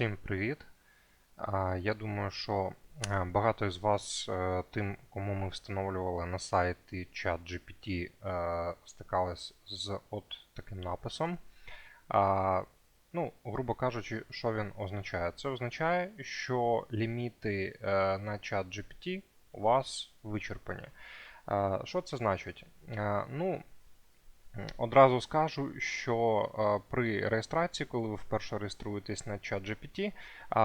Всім привіт! Я думаю, що е, багато із вас, е, тим, кому ми встановлювали на сайті ChatGPT, е, стикались з от таким написом. Ну, грубо кажучи, що він означає? Це означає, що ліміти на ChatGPT у вас вичерпані. Що це значить? Ну, Одразу скажу, що е, при реєстрації, коли ви вперше реєструєтесь на ChatGPT, е,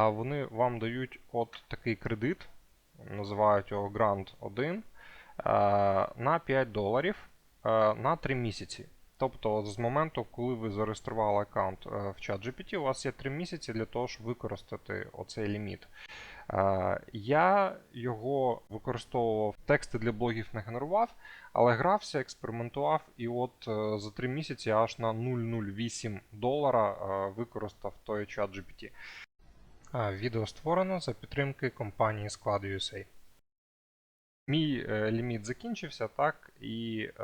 вони вам дають от такий кредит, називають його Grant 1, е, на 5 доларів е, на 3 місяці. Тобто з моменту, коли ви зареєстрували аккаунт е, в ChatGPT, у вас є 3 місяці для того, щоб використати оцей ліміт. Е, Я його використовував, тексти для блогів не генерував, але грався, експериментував, і от е, за 3 місяці аж на 0,08 долара використав той чат GPT. Відео створено за підтримки компанії Sклад.USA. Мій е, ліміт закінчився, так, і е,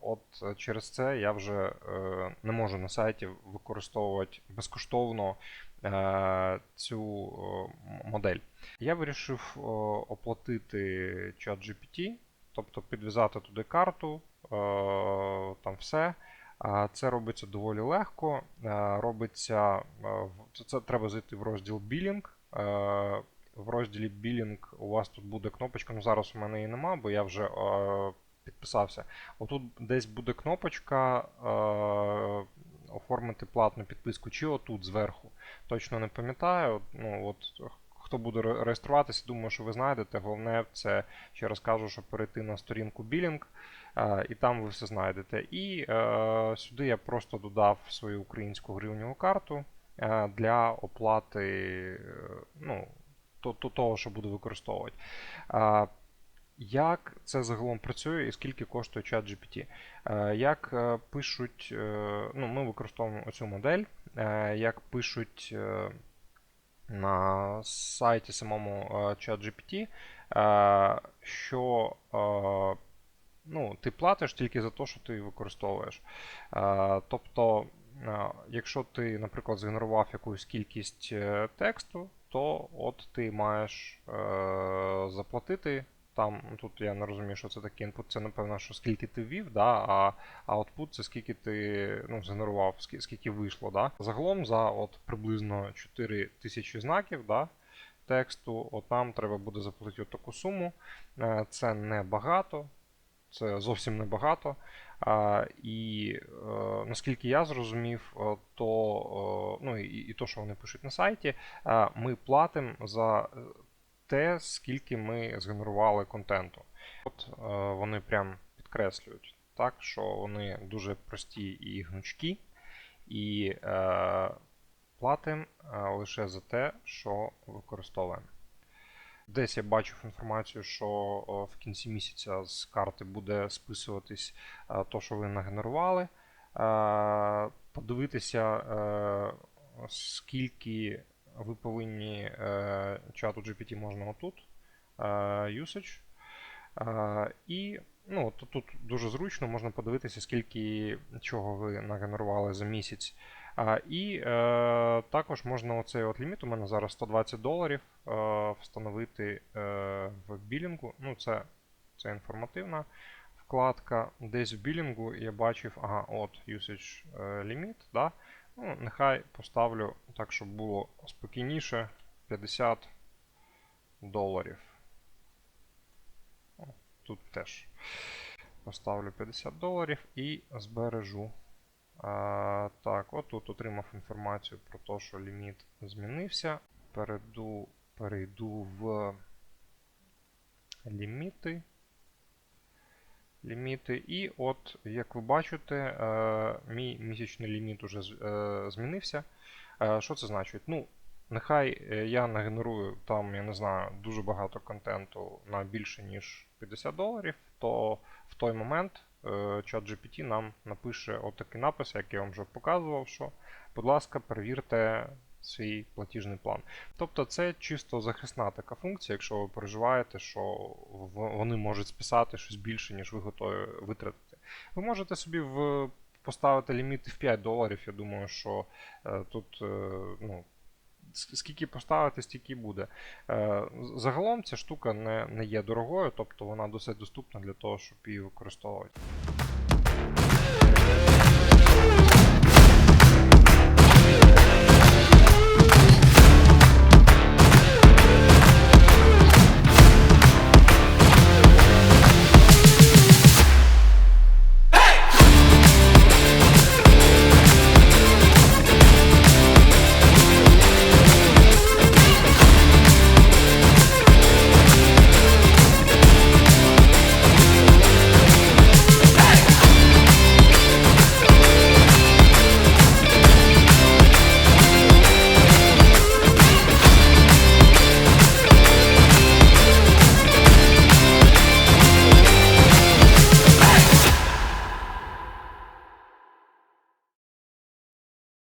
от через це я вже е, не можу на сайті використовувати безкоштовно е, цю е, модель. Я вирішив е, оплатити GPT, тобто підв'язати туди карту, е, там все. Це робиться доволі легко. Е, Робиться е, це треба зайти в розділ Білінг. В розділі Білінг у вас тут буде кнопочка. Ну зараз у мене її нема, бо я вже е, підписався. Отут десь буде кнопочка е, оформити платну підписку, чи отут зверху. Точно не пам'ятаю. Ну, от, хто буде реєструватися, думаю, що ви знайдете. Головне, це ще раз кажу, що перейти на сторінку Білінг, е, і там ви все знайдете. І е, сюди я просто додав свою українську гривневу карту е, для оплати е, ну, то, то, того, що буду використовувати. Е, як це загалом працює і скільки коштує ChatGPT? Е, Як е, пишуть, е, ну, ми використовуємо оцю модель, як пишуть на сайті самому ChatGPT, що ну, ти платиш тільки за те, що ти використовуєш. Тобто, якщо ти, наприклад, згенерував якусь кількість тексту, то от ти маєш е, заплатити. Там, ну, тут я не розумію, що це таке інпут, це напевно, що скільки ти ввів, да, а output це скільки ти ну, згенерував, скі- скільки вийшло. Да. Загалом за от приблизно 4 тисячі знаків да, тексту, от нам треба буде заплатити от таку суму. Е, Це небагато, це зовсім небагато. А, і е, наскільки я зрозумів, е, то е, ну, і, і то, що вони пишуть на сайті, е, ми платимо за е, те, скільки ми згенерували контенту. От е, вони прям підкреслюють, так, що вони дуже прості і гнучкі, і е, платимо е, лише за те, що використовуємо. Десь я бачив інформацію, що в кінці місяця з карти буде списуватись е, то, що ви нагенерували. Е, Подивитися, е, скільки ви повинні чату GPT можна отут. Usage. І ну, то тут дуже зручно можна подивитися, скільки чого ви нагенерували за місяць. А, І е, також можна оцей от ліміт, у мене зараз 120 доларів, е, встановити е, в білінгу. Ну, це, це інформативна вкладка. Десь в білінгу я бачив, ага, от usage е, limit, да? ну, нехай поставлю так, щоб було спокійніше 50 доларів. Тут теж поставлю 50 доларів і збережу. А, так, от тут отримав інформацію про те, що ліміт змінився. Перейду, перейду в ліміти. Ліміти. І от, як ви бачите, е, мій місячний ліміт уже е, змінився. Е, Що це значить? Ну, нехай е, я нагенерую там, я не знаю, дуже багато контенту на більше, ніж 50 доларів, то в той момент е, ChatGPT нам напише отакий напис, як я вам вже показував, що, будь ласка, перевірте свій платіжний план. Тобто це чисто захисна така функція, якщо ви переживаєте, що вони можуть списати щось більше, ніж ви готові витратити. Ви можете собі в поставити ліміти в 5 доларів. Я думаю, що е, тут ну, скільки поставити, стільки буде. Е, Загалом ця штука не, не є дорогою, тобто вона досить доступна для того, щоб її використовувати.